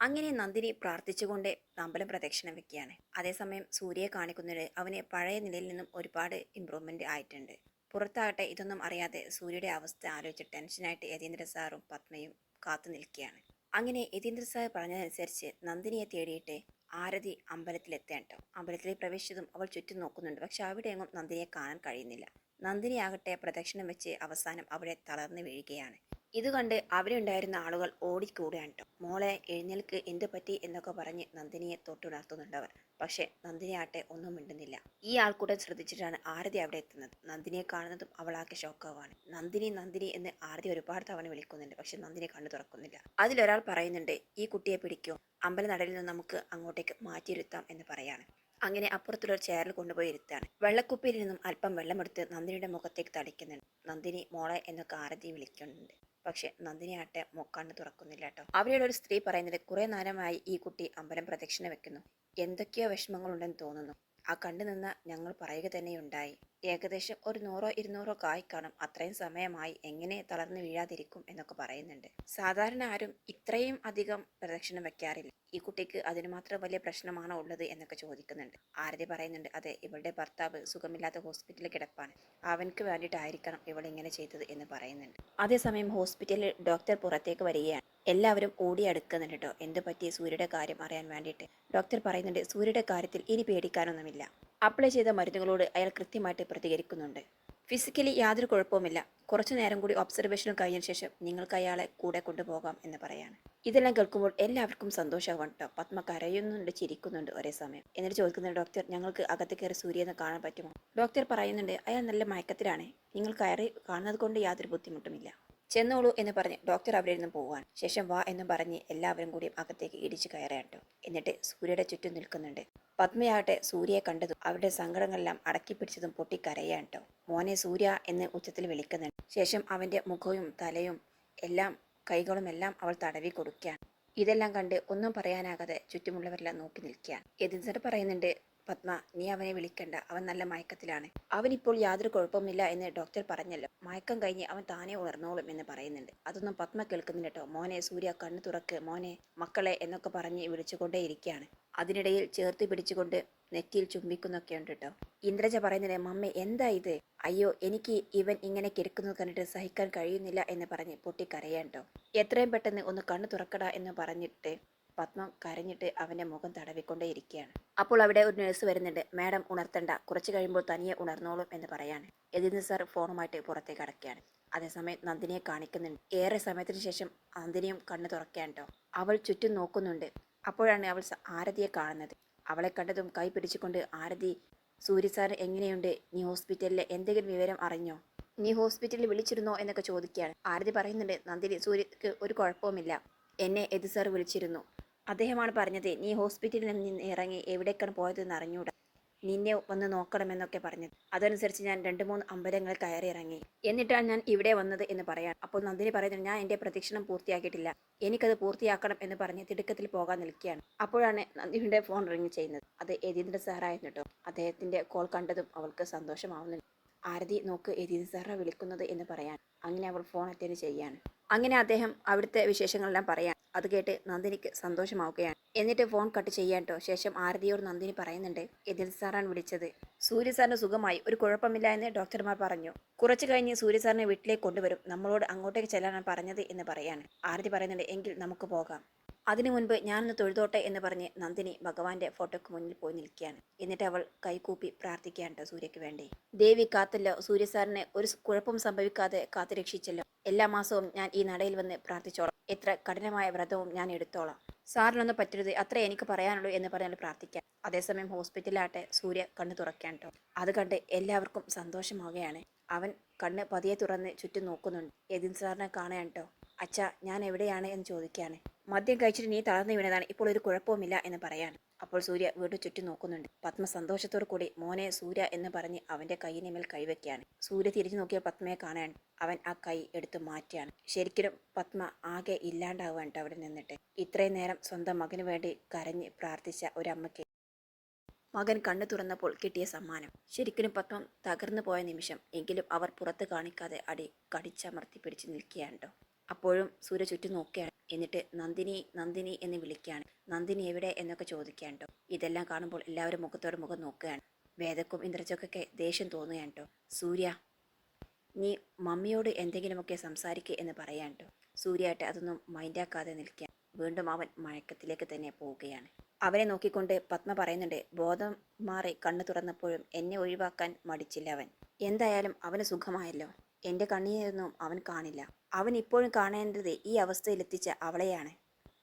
അങ്ങനെ നന്ദിനി പ്രാർത്ഥിച്ചുകൊണ്ട് അമ്പലം പ്രദക്ഷിണം വെക്കുകയാണ്. അതേസമയം സൂര്യയെ കാണിക്കുന്നത് അവന് പഴയ നിലയിൽ നിന്നും ഒരുപാട് ഇമ്പ്രൂവ്മെന്റ് ആയിട്ടുണ്ട്. പുറത്താകട്ടെ ഇതൊന്നും അറിയാതെ സൂര്യയുടെ അവസ്ഥ ആലോചിച്ച് ടെൻഷനായിട്ട് യതീന്ദ്ര സാറും പത്മയും കാത്തു നിൽക്കുകയാണ്. അങ്ങനെ യതീന്ദ്ര സാർ പറഞ്ഞതനുസരിച്ച് നന്ദിനിയെ തേടിയിട്ട് ആരതി അമ്പലത്തിലെത്തേണ്ടോ അമ്പലത്തിൽ പ്രവേശിച്ചതും അവൾ ചുറ്റും നോക്കുന്നുണ്ട്. പക്ഷെ അവിടെയെങ്ങും നന്ദിനിയെ കാണാൻ കഴിയുന്നില്ല. നന്ദിനിയാകട്ടെ പ്രദക്ഷിണം വെച്ച് അവസാനം അവിടെ തളർന്നു വീഴുകയാണ്. ഇത് കണ്ട് അവിടെ ഉണ്ടായിരുന്ന ആളുകൾ ഓടിക്കൂടുകയാണ് കേട്ടോ മോളെ എഴുന്നേൽക്ക് എന്ത് പറ്റി എന്നൊക്കെ പറഞ്ഞ് നന്ദിനിയെ തൊട്ടുണർത്തുന്നുണ്ടവർ. പക്ഷേ നന്ദിനി ആട്ടെ ഒന്നും മിണ്ടുന്നില്ല. ഈ ആൾക്കൂട്ടം ശ്രദ്ധിച്ചിട്ടാണ് ആരതി അവിടെ എത്തുന്നത്. നന്ദിനിയെ കാണുന്നതും അവളാകെ ഷോക്കാവാണ്. നന്ദിനി നന്ദിനി എന്ന് ആരതി ഒരുപാട് തവണ വിളിക്കുന്നുണ്ട്. പക്ഷെ നന്ദിനി കണ്ണു തുറക്കുന്നില്ല. അതിലൊരാൾ പറയുന്നുണ്ട് ഈ കുട്ടിയെ പിടിക്കോ. അമ്പലനടയിൽ നിന്ന് നമുക്ക് അങ്ങോട്ടേക്ക് മാറ്റിയിരുത്താം എന്ന് പറയാണ്. അങ്ങനെ അപ്പുറത്തുള്ള ഒരു ചെയറിൽ കൊണ്ടുപോയി ഇരുത്താണ് വെള്ളക്കുപ്പിയിൽ നിന്നും അല്പം വെള്ളമെടുത്ത് നന്ദിനിയുടെ മുഖത്തേക്ക് തളിക്കുന്നുണ്ട്. നന്ദിനി മോളെ എന്നൊക്കെ ആരതി വിളിക്കുന്നുണ്ട്. പക്ഷെ നന്ദിനി ആട്ടെ മുക്കാണ് തുറക്കുന്നില്ല കേട്ടോ അവിടെയുള്ള ഒരു സ്ത്രീ പറയുന്നത് കുറേ നേരമായി ഈ കുട്ടി അമ്പലം പ്രദക്ഷിണ വെക്കുന്നു. എന്തൊക്കെയോ വിഷമങ്ങളുണ്ടെന്ന് തോന്നുന്നു. ആ കണ്ടു നിന്ന് ഞങ്ങൾ പറയുക തന്നെയുണ്ടായി. ഏകദേശം ഒരു നൂറോ ഇരുന്നൂറോ കായ് കാണും അത്രയും സമയമായി എങ്ങനെ തളർന്നു വീഴാതിരിക്കും എന്നൊക്കെ പറയുന്നുണ്ട്. സാധാരണ ആരും ഇത്രയും അധികം പ്രദക്ഷിണം വെക്കാറില്ല. ഈ കുട്ടിക്ക് അതിന് മാത്രം വലിയ പ്രശ്നമാണോ ഉള്ളത് എന്നൊക്കെ ചോദിക്കുന്നുണ്ട്. ആരതി പറയുന്നുണ്ട് അതെ ഇവളുടെ ഭർത്താവ് സുഖമില്ലാത്ത ഹോസ്പിറ്റലിൽ കിടപ്പാണ്. അവൻക്ക് വേണ്ടിയിട്ടായിരിക്കണം ഇവൾ ഇങ്ങനെ ചെയ്തത് എന്ന് പറയുന്നുണ്ട്. അതേസമയം ഹോസ്പിറ്റലിൽ ഡോക്ടർ പുറത്തേക്ക് വരികയാണ്. എല്ലാവരും ഓടി അടുക്കുന്നുണ്ട് കേട്ടോ. എന്ത് പറ്റിയ സൂര്യയുടെ കാര്യം അറിയാൻ വേണ്ടിയിട്ട്. ഡോക്ടർ പറയുന്നുണ്ട് സൂര്യയുടെ കാര്യത്തിൽ ഇനി പേടിക്കാനൊന്നുമില്ല. അപ്ലൈ ചെയ്ത മരുന്നുകളോട് അയാൾ കൃത്യമായിട്ട് പ്രതികരിക്കുന്നുണ്ട്. ഫിസിക്കലി യാതൊരു കുഴപ്പവുമില്ല. കുറച്ചു നേരം കൂടി ഒബ്സർവേഷനും കഴിഞ്ഞ ശേഷം നിങ്ങൾക്ക് അയാളെ കൂടെ കൊണ്ടുപോകാം എന്ന് പറയാണ്. ഇതെല്ലാം കേൾക്കുമ്പോൾ എല്ലാവർക്കും സന്തോഷമാവും കേട്ടോ. പത്മ കരയുന്നുണ്ട് ചിരിക്കുന്നുണ്ട് ഒരേ സമയം. എന്നിട്ട് ചോദിക്കുന്നുണ്ട് ഡോക്ടർ ഞങ്ങൾക്ക് അകത്ത് കയറി സൂര്യനെ കാണാൻ പറ്റുമോ? ഡോക്ടർ പറയുന്നുണ്ട് അയാൾ നല്ല മയക്കത്തിലാണ്. നിങ്ങൾ കയറി കാണുന്നത് കൊണ്ട് യാതൊരു ബുദ്ധിമുട്ടുമില്ല. ചെന്നോളൂ എന്ന് പറഞ്ഞ് ഡോക്ടർ അവിടെ പോവാൻ ശേഷം വാ എന്ന് പറഞ്ഞ് എല്ലാവരും കൂടി അകത്തേക്ക് ഇടിച്ചു കയറാട്ടോ എന്നിട്ട് സൂര്യയുടെ ചുറ്റും നിൽക്കുന്നുണ്ട്. പത്മയാകട്ടെ സൂര്യയെ കണ്ടതും അവരുടെ സങ്കടങ്ങളെല്ലാം പിടിച്ചതും പൊട്ടിക്കരയാട്ടോ മോനെ സൂര്യ എന്ന് ഉച്ചത്തിൽ വിളിക്കുന്നുണ്ട്. ശേഷം അവന്റെ മുഖവും തലയും എല്ലാം കൈകളും എല്ലാം അവൾ തടവി കൊടുക്കുകയാണ്. ഇതെല്ലാം കണ്ട് ഒന്നും പറയാനാകാതെ ചുറ്റുമുള്ളവരെല്ലാം നോക്കി നിൽക്കുകയാണ്. എതിൻസർ പറയുന്നുണ്ട് പത്മ നീ അവനെ വിളിക്കണ്ട. അവൻ നല്ല മയക്കത്തിലാണ്. അവനിപ്പോൾ യാതൊരു കുഴപ്പമില്ല എന്ന് ഡോക്ടർ പറഞ്ഞല്ലോ. മയക്കം കഴിഞ്ഞ് അവൻ താനെ ഉണർന്നോളും എന്ന് പറയുന്നുണ്ട്. അതൊന്നും പത്മ കേൾക്കുന്നില്ല കേട്ടോ മോനെ സൂര്യ കണ്ണു തുറക്ക്. മോനെ മക്കളെ എന്നൊക്കെ പറഞ്ഞ് വിളിച്ചുകൊണ്ടേ ഇരിക്കുകയാണ് അതിനിടയിൽ ചേർത്ത് പിടിച്ചുകൊണ്ട് നെറ്റിയിൽ ചുംബിക്കുന്നൊക്കെ ഉണ്ട് കേട്ടോ ഇന്ദ്രജ പറയുന്നത് മമ്മ എന്താ ഇത്? അയ്യോ എനിക്ക് ഇവൻ ഇങ്ങനെ കിടക്കുന്നത് കണ്ടിട്ട് സഹിക്കാൻ കഴിയുന്നില്ല എന്ന് പറഞ്ഞ് പൊട്ടിക്കരയാൻ കേട്ടോ എത്രയും പെട്ടെന്ന് ഒന്ന് കണ്ണു തുറക്കടാ എന്ന് പറഞ്ഞിട്ട് പത്മ കരഞ്ഞിട്ട് അവന്റെ മുഖം തടവിക്കൊണ്ടേ ഇരിക്കുകയാണ് അപ്പോൾ അവിടെ ഒരു നേഴ്സ് വരുന്നുണ്ട്. മാഡം ഉണർത്തണ്ട. കുറച്ച് കഴിയുമ്പോൾ തനിയെ ഉണർന്നോളും എന്ന് പറയാണ്. എതിന് സാർ ഫോണുമായിട്ട് പുറത്തേക്ക് അടക്കുകയാണ് അതേസമയം നന്ദിനിയെ കാണിക്കുന്നുണ്ട്. ഏറെ സമയത്തിന് ശേഷം നന്ദിനിയും കണ്ണു തുറക്കാൻ കേട്ടോ അവൾ ചുറ്റും നോക്കുന്നുണ്ട്. അപ്പോഴാണ് അവൾ ആരതിയെ കാണുന്നത്. അവളെ കണ്ടതും കൈ പിടിച്ചുകൊണ്ട് ആരതി സൂര്യ സാർ എങ്ങനെയുണ്ട്? നീ ഹോസ്പിറ്റലിലെ എന്തെങ്കിലും വിവരം അറിഞ്ഞോ? നീ ഹോസ്പിറ്റലിൽ വിളിച്ചിരുന്നോ? എന്നൊക്കെ ചോദിക്കുകയാണ്. ആരതി പറയുന്നുണ്ട് നന്ദിനി സൂര്യക്ക് ഒരു കുഴപ്പവുമില്ല. എന്നെ എതി സാർ വിളിച്ചിരുന്നു. അദ്ദേഹമാണ് പറഞ്ഞത് നീ ഹോസ്പിറ്റലിൽ നിന്ന് ഇറങ്ങി എവിടേക്കാണ് പോയതെന്ന് അറിഞ്ഞൂടാ. നിന്നെ വന്ന് നോക്കണമെന്നൊക്കെ പറഞ്ഞത്. അതനുസരിച്ച് ഞാൻ രണ്ട് മൂന്ന് അമ്പലങ്ങൾ കയറി ഇറങ്ങി. എന്നിട്ടാണ് ഞാൻ ഇവിടെ വന്നത് എന്ന് പറയാൻ. അപ്പോൾ നന്ദിനി പറയുന്നത് ഞാൻ എന്റെ പ്രദക്ഷിണം പൂർത്തിയാക്കിയിട്ടില്ല. എനിക്കത് പൂർത്തിയാക്കണം എന്ന് പറഞ്ഞ് തിടുക്കത്തിൽ പോകാൻ നിൽക്കുകയാണ്. അപ്പോഴാണ് നന്ദിയുടെ ഫോൺ റിങ് ചെയ്യുന്നത്. അത് യതീന്ദ്ര സാറായിരുന്നു കേട്ടോ. അദ്ദേഹത്തിന്റെ കോൾ കണ്ടതും അവൾക്ക് സന്തോഷമാവുന്നുണ്ട്. ആരതി നോക്ക് യതീന്ദ്ര സാറാ വിളിക്കുന്നത് എന്ന് പറയാൻ. അങ്ങനെ അവൾ ഫോൺ അറ്റൻഡ് ചെയ്യാണ്. അങ്ങനെ അദ്ദേഹം അവിടുത്തെ വിശേഷങ്ങളെല്ലാം പറയാൻ. അത് കേട്ട് നന്ദിനിക്ക് സന്തോഷമാവുകയാണ്. എന്നിട്ട് ഫോൺ കട്ട് ചെയ്യാൻ കേട്ടോ ശേഷം ആരതിയോട് നന്ദിനി പറയുന്നുണ്ട് എതിൽ സാറാണ് വിളിച്ചത്? സൂര്യ സാറിന് സുഖമായി. ഒരു കുഴപ്പമില്ല എന്ന് ഡോക്ടർമാർ പറഞ്ഞു. കുറച്ചു കഴിഞ്ഞ് സൂര്യ സാറിനെ വീട്ടിലേക്ക് കൊണ്ടുവരും. നമ്മളോട് അങ്ങോട്ടേക്ക് ചെല്ലാനാണ് പറഞ്ഞത് എന്ന് പറയാണ്. ആരതി പറയുന്നുണ്ട് എങ്കിൽ നമുക്ക് പോകാം. അതിനു മുൻപ് ഞാനൊന്ന് തൊഴുതോട്ടെ എന്ന് പറഞ്ഞ് നന്ദിനി ഭഗവാന്റെ ഫോട്ടോക്ക് മുന്നിൽ പോയി നിൽക്കുകയാണ്. എന്നിട്ട് അവൾ കൈകൂപ്പി പ്രാർത്ഥിക്കുകയാണ് ട്ടോ സൂര്യക്ക് വേണ്ടി. ദേവി കാത്തല്ലോ. സൂര്യസാറിനെ ഒരു കുഴപ്പം സംഭവിക്കാതെ കാത്തു രക്ഷിച്ചല്ലോ. എല്ലാ മാസവും ഞാൻ ഈ നടയിൽ വന്ന് പ്രാർത്ഥിച്ചോളാം. എത്ര കഠിനമായ വ്രതവും ഞാൻ എടുത്തോളാം. സാറിനൊന്നും പറ്റരുത്. അത്ര എനിക്ക് പറയാനുള്ളൂ എന്ന് പറഞ്ഞാൽ പ്രാർത്ഥിക്കാം അതേസമയം ഹോസ്പിറ്റലിലാട്ടെ സൂര്യ കണ്ണു തുറക്കാൻ കേട്ടോ. അത് കണ്ട് എല്ലാവർക്കും സന്തോഷമാവുകയാണ്. അവൻ കണ്ണ് പതിയെ തുറന്ന് ചുറ്റും നോക്കുന്നുണ്ട്. യതിൻ സാറിനെ കാണാൻ കേട്ടോ. അച്ഛ ഞാൻ എവിടെയാണ്? എന്ന് ചോദിക്കുകയാണ്. മദ്യം കഴിച്ചിട്ട് നീ തളർന്നു വീണതാണ്. ഇപ്പോൾ ഒരു കുഴപ്പവുമില്ല എന്ന് പറയാൻ. അപ്പോൾ സൂര്യ വീണ്ടും ചുറ്റി നോക്കുന്നുണ്ട്. പത്മ സന്തോഷത്തോടു കൂടി മോനെ സൂര്യ എന്ന് പറഞ്ഞ് അവന്റെ കൈയിനെ മേൽ കൈവയ്ക്കുകയാണ് സൂര്യ തിരിഞ്ഞു നോക്കിയ പത്മയെ കാണാൻ അവൻ ആ കൈ എടുത്തു മാറ്റിയാണ് ശരിക്കും പത്മ ആകെ ഇല്ലാണ്ടാവുകയാണ് അവിടെ നിന്നിട്ട്. ഇത്രയും നേരം സ്വന്തം മകന് വേണ്ടി കരഞ്ഞ് പ്രാർത്ഥിച്ച ഒരമ്മയ്ക്ക് മകൻ കണ്ണു തുറന്നപ്പോൾ കിട്ടിയ സമ്മാനം. ശരിക്കും പത്മം തകർന്നു പോയ നിമിഷം എങ്കിലും അവർ പുറത്ത് കാണിക്കാതെ അടി കടിച്ചമർത്തി പിടിച്ചു നിൽക്കുകയാണ് ട്ടോ അപ്പോഴും സൂര്യ ചുറ്റും നോക്കുകയാണ്. എന്നിട്ട് നന്ദിനി നന്ദിനി എന്ന് വിളിക്കുകയാണ്. നന്ദിനി എവിടെ എന്നൊക്കെ ചോദിക്കുകയാണ് കേട്ടോ. ഇതെല്ലാം കാണുമ്പോൾ എല്ലാവരും മുഖത്തോട് മുഖം നോക്കുകയാണ്. വേദക്കും ഇന്ദ്രജക്കൊക്കെ ദേഷ്യം തോന്നുകയാണ് കേട്ടോ. സൂര്യ നീ മമ്മിയോട് എന്തെങ്കിലുമൊക്കെ സംസാരിക്കുക എന്ന് പറയാൻ കേട്ടോ. സൂര്യായിട്ട് അതൊന്നും മൈൻഡാക്കാതെ നിൽക്കുക വീണ്ടും അവൻ മയക്കത്തിലേക്ക് തന്നെ പോവുകയാണ്. അവനെ നോക്കിക്കൊണ്ട് പത്മ പറയുന്നുണ്ട് ബോധം മാറി കണ്ണു തുറന്നപ്പോഴും എന്നെ ഒഴിവാക്കാൻ മടിച്ചില്ല അവൻ. എന്തായാലും അവന് സുഖമായല്ലോ. എന്റെ കണ്ണിനെയൊന്നും അവൻ കാണില്ല. അവൻ ഇപ്പോഴും കാണേണ്ടത് ഈ അവസ്ഥയിലെത്തിച്ച അവളെയാണ്.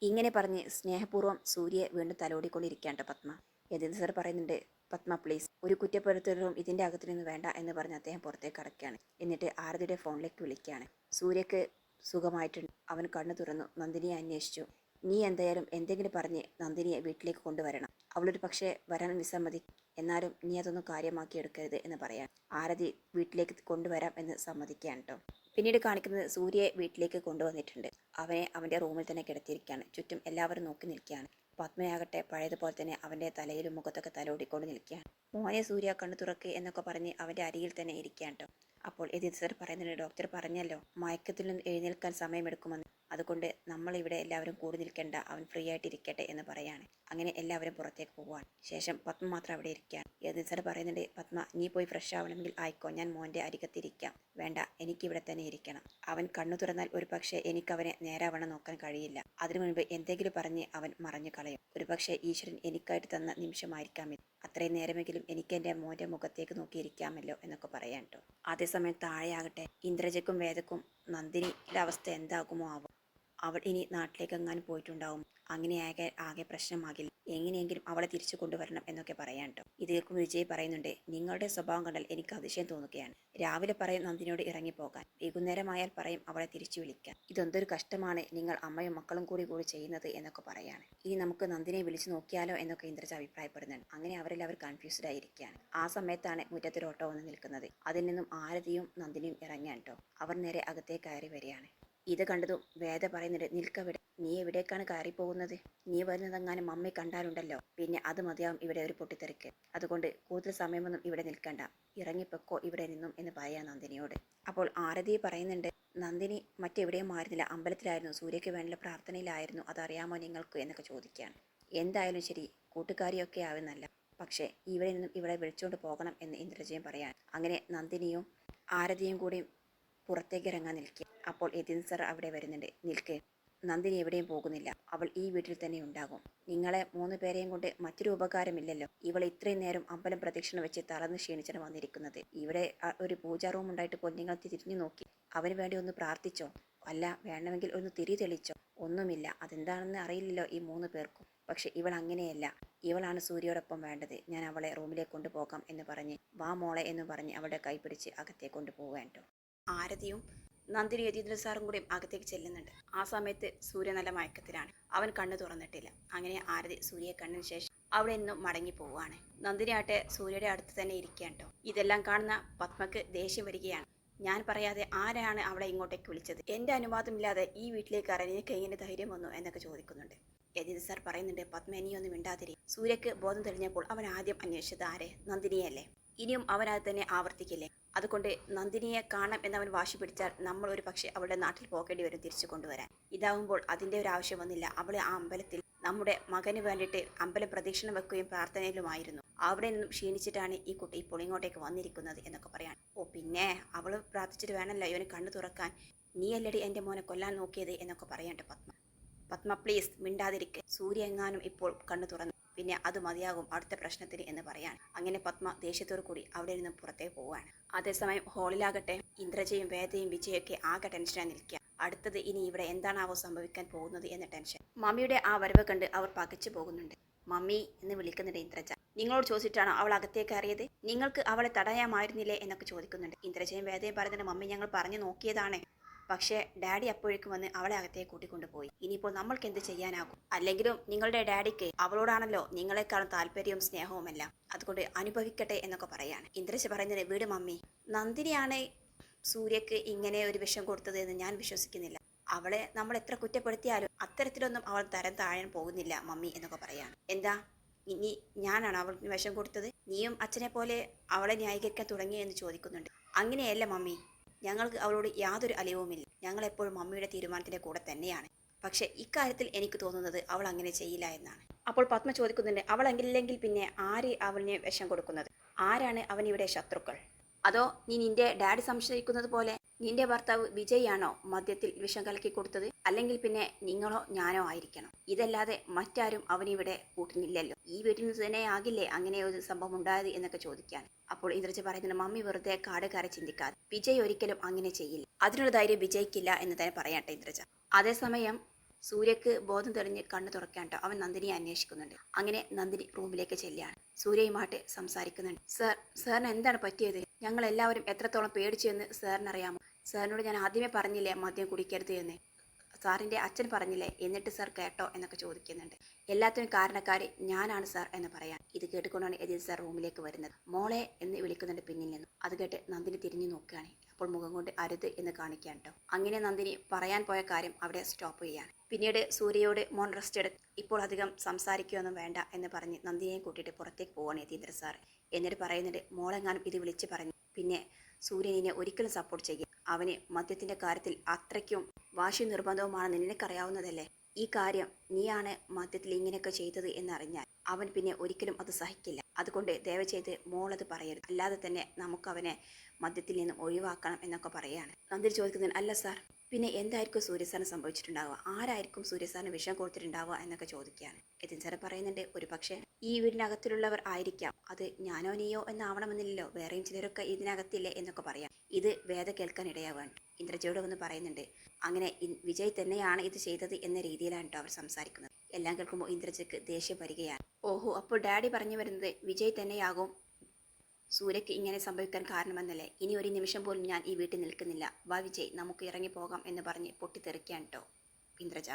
ഇങ്ങനെ പറഞ്ഞ് സ്നേഹപൂർവം സൂര്യയെ വീണ്ടും തലോടിക്കൊണ്ടിരിക്കാണ്ട് പത്മ. യതീന്ദ്ര സാർ പറയുന്നുണ്ട് പത്മ പ്ലീസ് ഒരു കുറ്റപ്പെടുത്തലും ഇതിന്റെ അകത്തു നിന്ന് വേണ്ട എന്ന് പറഞ്ഞ് അദ്ദേഹം പുറത്തേക്ക് അടക്കുകയാണ് എന്നിട്ട് ആരതിയുടെ ഫോണിലേക്ക് വിളിക്കുകയാണ്. സൂര്യക്ക് സുഖമായിട്ടുണ്ട്. അവൻ കണ്ണു തുറന്നു നന്ദിനിയെ അന്വേഷിച്ചു. നീ എന്തായാലും എന്തെങ്കിലും പറഞ്ഞ് നന്ദിനിയെ വീട്ടിലേക്ക് കൊണ്ടുവരണം. അവളൊരു പക്ഷേ വരാൻ വിസമ്മതി എന്നാലും നീ അതൊന്നും കാര്യമാക്കി എടുക്കരുത് എന്ന് പറയാം. ആരതി വീട്ടിലേക്ക് കൊണ്ടുവരാം എന്ന് സമ്മതിക്കുകയാണ് കേട്ടോ പിന്നീട് കാണിക്കുന്നത് സൂര്യയെ വീട്ടിലേക്ക് കൊണ്ടുവന്നിട്ടുണ്ട്. അവനെ അവന്റെ റൂമിൽ തന്നെ കിടത്തിയിരിക്കുകയാണ്. ചുറ്റും എല്ലാവരും നോക്കി നിൽക്കുകയാണ്. പത്മയാകട്ടെ പഴയതുപോലെ തന്നെ അവന്റെ തലയിലും മുഖത്തൊക്കെ തലോടിക്കൊണ്ട് നിൽക്കുകയാണ്. മോനെ സൂര്യ കണ്ണു തുറക്ക് എന്നൊക്കെ പറഞ്ഞ് അവന്റെ അരിയിൽ തന്നെ ഇരിക്കുകയാണ് കേട്ടോ അപ്പോൾ എതിർ സർ പറയുന്നുണ്ട്. ഡോക്ടർ പറഞ്ഞല്ലോ മയക്കത്തിൽ നിന്ന് എഴുന്നേൽക്കാൻ സമയമെടുക്കുമെന്ന്. അതുകൊണ്ട് നമ്മൾ ഇവിടെ എല്ലാവരും കൂടി നിൽക്കേണ്ട അവൻ ഫ്രീ ആയിട്ട് ഇരിക്കട്ടെ എന്ന് പറയാണ്. അങ്ങനെ എല്ലാവരും പുറത്തേക്ക് പോവുകയാണ്. ശേഷം പത്മ മാത്രം അവിടെ ഇരിക്കുകയാണ്. സർ പറയുന്നുണ്ട്. പത്മ നീ പോയി ഫ്രഷ് ആവണമെങ്കിൽ ആയിക്കോ. ഞാൻ മോന്റെ അരികത്തിരിക്കാം. വേണ്ട എനിക്ക് ഇവിടെ തന്നെ ഇരിക്കണം. അവൻ കണ്ണു തുറന്നാൽ ഒരു പക്ഷേ എനിക്ക് അവനെ നേരാവണ്ണം നോക്കാൻ കഴിയില്ല. അതിനു മുൻപ് എന്തെങ്കിലും പറഞ്ഞ് അവൻ മറഞ്ഞു കളയും. ഒരു പക്ഷേ ഈശ്വരൻ എനിക്കായിട്ട് തന്ന നിമിഷമായിരിക്കാം ഇത് അത്രയും നേരമെങ്കിലും എനിക്ക് എന്റെ മോന്റെ മുഖത്തേക്ക് നോക്കിയിരിക്കാമല്ലോ എന്നൊക്കെ പറയാൻ കേട്ടോ അതേസമയം താഴെയാകട്ടെ. ഇന്ദ്രജയ്ക്കും വേദക്കും നന്ദിനിയുടെ അവസ്ഥ എന്താകുമോ ആവും അവൾ ഇനി നാട്ടിലേക്ക് എങ്ങാനും പോയിട്ടുണ്ടാവും. അങ്ങനെ ആകെ ആകെ പ്രശ്നമാകില്ല. എങ്ങനെയെങ്കിലും അവളെ തിരിച്ചു കൊണ്ടുവരണം എന്നൊക്കെ പറയാൻ കേട്ടോ ഇത് കേൾക്കുമ്പോൾ വിജയ് പറയുന്നുണ്ട് നിങ്ങളുടെ സ്വഭാവം കണ്ടാൽ എനിക്ക് അതിശയം തോന്നുകയാണ്. രാവിലെ പറയും നന്ദിനോട് ഇറങ്ങിപ്പോകാൻ. വൈകുന്നേരമായാൽ പറയും അവളെ തിരിച്ചു വിളിക്കാൻ. ഇതെന്തൊരു കഷ്ടമാണ് നിങ്ങൾ അമ്മയും മക്കളും കൂടി കൂടി ചെയ്യുന്നത് എന്നൊക്കെ പറയാണ്. ഇനി നമുക്ക് നന്ദിനെ വിളിച്ചു നോക്കിയാലോ എന്നൊക്കെ ഇന്ദ്രജ അഭിപ്രായപ്പെടുന്നുണ്ട്. അങ്ങനെ അവർ കൺഫ്യൂസ്ഡ് ആയിരിക്കുകയാണ്. ആ സമയത്താണ് മുറ്റത്തൊരു ഓട്ടോ വന്ന് നിൽക്കുന്നത്. അതിൽ നിന്നും ആരതിയും നന്ദിനിയും ഇറങ്ങാൻ കേട്ടോ അവർ നേരെ അകത്തേക്ക് കയറി വരികയാണ്. ഇത് കണ്ടതും വേദ പറയുന്നുണ്ട് നിൽക്കവിടെ. നീ എവിടേക്കാണ് കയറി പോകുന്നത് നീ വരുന്നതെങ്ങാനും അമ്മയെ കണ്ടാലുണ്ടല്ലോ. പിന്നെ അത് മതിയാവും ഇവിടെ ഒരു പൊട്ടിത്തെറിക്ക്. അതുകൊണ്ട് കൂടുതൽ സമയമൊന്നും ഇവിടെ നിൽക്കണ്ട. ഇറങ്ങിപ്പൊക്കോ ഇവിടെ നിന്നും എന്ന് പറയാം നന്ദിനിയോട്. അപ്പോൾ ആരതി പറയുന്നുണ്ട് നന്ദിനി മറ്റെവിടെയും മാറുന്നില്ല അമ്പലത്തിലായിരുന്നു. സൂര്യയ്ക്ക് വേണ്ടിയുള്ള പ്രാർത്ഥനയിലായിരുന്നു. അതറിയാമോ നിങ്ങൾക്ക്? എന്നൊക്കെ ചോദിക്കുകയാണ്. എന്തായാലും ശരി. കൂട്ടുകാരിയൊക്കെ ആവുന്നല്ല പക്ഷേ ഇവിടെ നിന്നും ഇവിടെ വിളിച്ചുകൊണ്ട് പോകണം എന്ന് ഇന്ദ്രജയം പറയാൻ അങ്ങനെ നന്ദിനിയും ആരതിയും കൂടി പുറത്തേക്ക് ഇറങ്ങാൻ നിൽക്കുക അപ്പോൾ യതിൻ സർ അവിടെ വരുന്നുണ്ട്. നിൽക്കേ. നന്ദിനി എവിടെയും പോകുന്നില്ല. അവൾ ഈ വീട്ടിൽ തന്നെ ഉണ്ടാകും. നിങ്ങളെ മൂന്ന് പേരെയും കൊണ്ട് മറ്റൊരു ഉപകാരമില്ലല്ലോ. ഇവൾ ഇത്രയും നേരം അമ്പലം പ്രദക്ഷിണ വെച്ച് തളർന്ന് ക്ഷീണിച്ചാണ് വന്നിരിക്കുന്നത്. ഇവിടെ ഒരു പൂജാ റൂം ഉണ്ടായിട്ട് പോലും നിങ്ങൾ തിരിഞ്ഞു നോക്കി. അവന് വേണ്ടി ഒന്ന് പ്രാർത്ഥിച്ചോ? അല്ല വേണമെങ്കിൽ ഒന്ന് തിരി തെളിച്ചോ? ഒന്നുമില്ല. അതെന്താണെന്ന് അറിയില്ലല്ലോ ഈ മൂന്ന് പേർക്കും. പക്ഷെ ഇവൾ അങ്ങനെയല്ല. ഇവളാണ് സൂര്യയോടൊപ്പം വേണ്ടത്. ഞാൻ അവളെ റൂമിലേക്ക് കൊണ്ടുപോകാം എന്ന് പറഞ്ഞ് വാ മോളെ എന്ന് പറഞ്ഞ് അവളുടെ കൈ പിടിച്ച് അകത്തേക്ക് കൊണ്ടുപോകാൻ ആരതിയും നന്ദിനി യതീന്ദ്ര സാറും കൂടി അകത്തേക്ക് ചെല്ലുന്നുണ്ട്. ആ സമയത്ത് സൂര്യ നല്ല മയക്കത്തിലാണ്. അവൻ കണ്ണു തുറന്നിട്ടില്ല. അങ്ങനെ ആരതി സൂര്യയെ കണ്ടതിന് ശേഷം അവിടെ നിന്നും മടങ്ങി പോവുകയാണ്. നന്ദിനി ആട്ടെ സൂര്യയുടെ അടുത്ത് തന്നെ ഇരിക്കുകയാണ് കേട്ടോ ഇതെല്ലാം കാണുന്ന പത്മക്ക് ദേഷ്യം വരികയാണ്. ഞാൻ പറയാതെ ആരാണ് അവളെ ഇങ്ങോട്ടേക്ക് വിളിച്ചത്? എന്റെ അനുവാദമില്ലാതെ ഈ വീട്ടിലേക്ക് കയറാൻ എനിക്ക് എങ്ങനെ ധൈര്യം വന്നു എന്നൊക്കെ ചോദിക്കുന്നുണ്ട്. യതീന്ദ്ര സാർ പറയുന്നുണ്ട് പത്മ ഇനിയൊന്നും മിണ്ടാതിരി. സൂര്യക്ക് ബോധം തെളിഞ്ഞപ്പോൾ അവൻ ആദ്യം അന്വേഷിച്ചത് ആരെ? നന്ദിനിയല്ലേ? ഇനിയും അവനത് തന്നെ ആവർത്തിക്കില്ലേ? അതുകൊണ്ട് നന്ദിനിയെ കാണാം എന്നവൻ വാശി പിടിച്ചാൽ നമ്മൾ ഒരു പക്ഷേ അവളുടെ നാട്ടിൽ പോകേണ്ടി വരും തിരിച്ചു കൊണ്ടുവരാൻ. ഇതാവുമ്പോൾ അതിന്റെ ഒരു ആവശ്യം വന്നില്ല. അവളെ ആ അമ്പലത്തിൽ നമ്മുടെ മകന് വേണ്ടിയിട്ട് അമ്പലം പ്രദക്ഷിണം വെക്കുകയും പ്രാർത്ഥനയിലുമായിരുന്നു. അവിടെ നിന്നും ക്ഷീണിച്ചിട്ടാണ് ഈ കുട്ടി ഇപ്പോൾ ഇങ്ങോട്ടേക്ക് വന്നിരിക്കുന്നത് എന്നൊക്കെ പറയാൻ ഓ പിന്നെ അവൾ പ്രാർത്ഥിച്ചിട്ട് വേണമല്ലോ. ഇവന് കണ്ണു തുറക്കാൻ. നീയല്ലടി എന്റെ മോനെ കൊല്ലാൻ നോക്കിയത് എന്നൊക്കെ പറയാണ്ട് പത്മ. പത്മ പ്ലീസ് മിണ്ടാതിരിക്കെ. സൂര്യ എങ്ങാനും ഇപ്പോൾ കണ്ണു തുറന്നു. പിന്നെ അത് മതിയാകും അടുത്ത പ്രശ്നത്തിന് എന്ന് പറയാൻ. അങ്ങനെ പത്മ ദേഷ്യത്തോടു കൂടി അവിടെ നിന്ന് പുറത്തേക്ക് പോവുകയാണ്. അതേസമയം ഹോളിലാകട്ടെ ഇന്ദ്രജയും വേദയും വിജയൊക്കെ ആകെ ടെൻഷനായി നിൽക്കുക. അടുത്തത് ഇനി ഇവിടെ എന്താണാവോ സംഭവിക്കാൻ പോകുന്നത് എന്ന ടെൻഷൻ. മമ്മിയുടെ ആ വരവ് കണ്ട് അവർ പകച്ചു പോകുന്നുണ്ട്. മമ്മി എന്ന് വിളിക്കുന്നുണ്ട് ഇന്ദ്രജ. നിങ്ങളോട് ചോദിച്ചിട്ടാണോ അവൾ അകത്തേക്ക് കയറിയത്? നിങ്ങൾക്ക് അവളെ തടയാമായിരുന്നില്ലേ എന്നൊക്കെ ചോദിക്കുന്നുണ്ട്. ഇന്ദ്രജയും വേദയും പറയുന്നുണ്ട് മമ്മി ഞങ്ങൾ പറഞ്ഞു നോക്കിയതാണ്. പക്ഷേ ഡാഡി അപ്പോഴേക്കും വന്ന് അവളെ അകത്തേക്ക് കൂട്ടിക്കൊണ്ടുപോയി. ഇനിയിപ്പോൾ നമ്മൾക്ക് എന്ത് ചെയ്യാനാകും? അല്ലെങ്കിലും നിങ്ങളുടെ ഡാഡിക്ക് അവളോടാണല്ലോ നിങ്ങളെക്കാളും താല്പര്യവും സ്നേഹവുമെല്ലാം അതുകൊണ്ട് അനുഭവിക്കട്ടെ എന്നൊക്കെ പറയാണ്. ഇന്ദ്രജ പറയുന്നത് വീട് മമ്മി നന്ദിനിയാണ് സൂര്യക്ക് ഇങ്ങനെ ഒരു വിഷം കൊടുത്തത് എന്ന് ഞാൻ വിശ്വസിക്കുന്നില്ല. അവളെ നമ്മൾ എത്ര കുറ്റപ്പെടുത്തിയാലും അത്തരത്തിലൊന്നും അവൾ തരം താഴാൻ പോകുന്നില്ല മമ്മി എന്നൊക്കെ പറയാണ്. എന്താ? ഇനി ഞാനാണ് അവൾക്ക് വിഷം കൊടുത്തത്? നീയും അച്ഛനെ പോലെ അവളെ ന്യായീകരിക്കാൻ തുടങ്ങി എന്ന് ചോദിക്കുന്നുണ്ട്. അങ്ങനെയല്ല മമ്മി ഞങ്ങൾക്ക് അവളോട് യാതൊരു അലിവുമില്ല ഞങ്ങൾ എപ്പോഴും മമ്മിയുടെ തീരുമാനത്തിന്റെ കൂടെ തന്നെയാണ്. പക്ഷേ ഇക്കാര്യത്തിൽ എനിക്ക് തോന്നുന്നത് അവൾ അങ്ങനെ ചെയ്യില്ല എന്നാണ്. അപ്പോൾ പത്മ ചോദിക്കുന്നുണ്ട് അവൾ എങ്കില്ലെങ്കിൽ പിന്നെ ആര് അവന് വിഷം കൊടുക്കുന്നത്? ആരാണ് അവനിവിടെ ശത്രുക്കൾ? അതോ നീ നിന്റെ ഡാഡി സംശയിക്കുന്നത് പോലെ? നിന്റെ ഭർത്താവ് വിജയാണോ മദ്യത്തിൽ വിഷം കലക്കി കൊടുത്തത്? അല്ലെങ്കിൽ പിന്നെ നിങ്ങളോ ഞാനോ ആയിരിക്കണം. ഇതല്ലാതെ മറ്റാരും അവനിവിടെ കൂട്ടുന്നില്ലല്ലോ. ഈ വീട്ടിൽ നിന്ന് തന്നെ ആകില്ലേ അങ്ങനെ ഒരു സംഭവം ഉണ്ടായത് എന്നൊക്കെ ചോദിക്കാൻ. അപ്പോൾ ഇന്ദ്രജ പറയുന്നത് മമ്മി വെറുതെ കാട് കയറി ചിന്തിക്കാതെ. വിജയ് ഒരിക്കലും അങ്ങനെ ചെയ്യില്ല. അതിനുള്ള ധൈര്യം വിജയ്ക്കില്ല എന്ന് തന്നെ പറയട്ടെ ഇന്ദ്രജ. അതേസമയം സൂര്യക്ക് ബോധം തെളിഞ്ഞ് കണ്ണു തുറക്കാണ്ടോ അവൻ നന്ദിനിയെ അന്വേഷിക്കുന്നുണ്ട്. അങ്ങനെ നന്ദിനി റൂമിലേക്ക് ചെല്ലുകയാണ്. സൂര്യയുമായിട്ട് സംസാരിക്കുന്നുണ്ട്. സാർ സാറിന് എന്താണ് പറ്റിയത്? ഞങ്ങൾ എല്ലാവരും എത്രത്തോളം പേടിച്ചു എന്ന് സാറിന് അറിയാമോ സാറിനോട് ഞാൻ ആദ്യമേ പറഞ്ഞില്ലേ മദ്യം കുടിക്കരുത് എന്ന്? സാറിന്റെ അച്ഛൻ പറഞ്ഞില്ലേ എന്നിട്ട് സാർ കേട്ടോ എന്നൊക്കെ ചോദിക്കുന്നുണ്ട്. എല്ലാത്തിനും കാരണക്കാരി ഞാനാണ് സാർ എന്ന് പറയാൻ. ഇത് കേട്ടുകൊണ്ടാണ് എതിൽ സാർ റൂമിലേക്ക് വരുന്നത്. മോളെ എന്ന് വിളിക്കുന്നുണ്ട് പിന്നിൽ നിന്നും. അത് കേട്ട് നന്ദിനി തിരിഞ്ഞു നോക്കുകയാണ്. അപ്പോൾ മുഖം കൊണ്ട് അരുത് എന്ന് കാണിക്കാൻ കേട്ടോ. അങ്ങനെ നന്ദിനി പറയാൻ പോയ കാര്യം അവിടെ സ്റ്റോപ്പ് ചെയ്യാണ് പിന്നീട് സൂര്യയോട് മോൺ റെസ്റ്റ് എടുത്ത് ഇപ്പോൾ അധികം സംസാരിക്കുകയൊന്നും വേണ്ട എന്ന് പറഞ്ഞ് നന്ദിനിയെ കൂട്ടിയിട്ട് പുറത്തേക്ക് പോവാണ് യതീന്ദ്ര സാർ എന്നിട്ട് പറയുന്നുണ്ട് മോളെങ്ങാനും ഇത് വിളിച്ച് പറഞ്ഞു. പിന്നെ സൂര്യനിനെ ഒരിക്കലും സപ്പോർട്ട് ചെയ്യും അവന് മദ്യത്തിന്റെ കാര്യത്തിൽ അത്രയ്ക്കും വാശി നിർബന്ധവുമാണെന്ന് നിനക്കറിയാവുന്നതല്ലേ? ഈ കാര്യം നീയാണ് മദ്യത്തിൽ ഇങ്ങനെയൊക്കെ ചെയ്തത് എന്നറിഞ്ഞാൽ അവൻ പിന്നെ ഒരിക്കലും അത് സഹിക്കില്ല. അതുകൊണ്ട് ദയവ് ചെയ്ത് മോളത് പറയരുത്. അല്ലാതെ തന്നെ നമുക്കവനെ മദ്യത്തിൽ നിന്നും ഒഴിവാക്കണം എന്നൊക്കെ പറയാണ്. നന്ദിനി ചോദിക്കുന്നതിന് അല്ല സാർ. പിന്നെ എന്തായിരിക്കും സൂര്യസാറിന് സംഭവിച്ചിട്ടുണ്ടാവുക? ആരായിരിക്കും സൂര്യസാറിന് വിഷം കൊടുത്തിട്ടുണ്ടാവുക എന്നൊക്കെ ചോദിക്കുകയാണ്. എതിൻ പറയുന്നുണ്ട് ഒരു പക്ഷേ ഈ വീടിനകത്തിലുള്ളവർ ആയിരിക്കാം. അത് ഞാനോ നീയോ എന്നാവണമെന്നില്ലല്ലോ. വേറെയും ചിലരൊക്കെ ഇതിനകത്തില്ലേ എന്നൊക്കെ പറയാം. ഇത് വേദ കേൾക്കാൻ ഇടയാവാണ് ഇന്ദ്രജയോട് വന്ന് പറയുന്നുണ്ട് അങ്ങനെ വിജയ് തന്നെയാണ് ഇത് ചെയ്തത് എന്ന രീതിയിലാണ് കേട്ടോ അവർ സംസാരിക്കുന്നത്. എല്ലാം കേൾക്കുമ്പോൾ ഇന്ദ്രജയ്ക്ക് ദേഷ്യം വരികയാണ്. ഓഹോ അപ്പോൾ ഡാഡി പറഞ്ഞു വരുന്നത് വിജയ് തന്നെയാകും സൂര്യക്ക് ഇങ്ങനെ സംഭവിക്കാൻ കാരണമെന്നല്ലേ? ഇനി ഒരു നിമിഷം പോലും ഞാൻ ഈ വീട്ടിൽ നിൽക്കുന്നില്ല. വാ വിജയ് നമുക്ക് ഇറങ്ങിപ്പോകാം എന്ന് പറഞ്ഞ് പൊട്ടിത്തെറിക്കാൻ കേട്ടോ ഇന്ദ്രജ.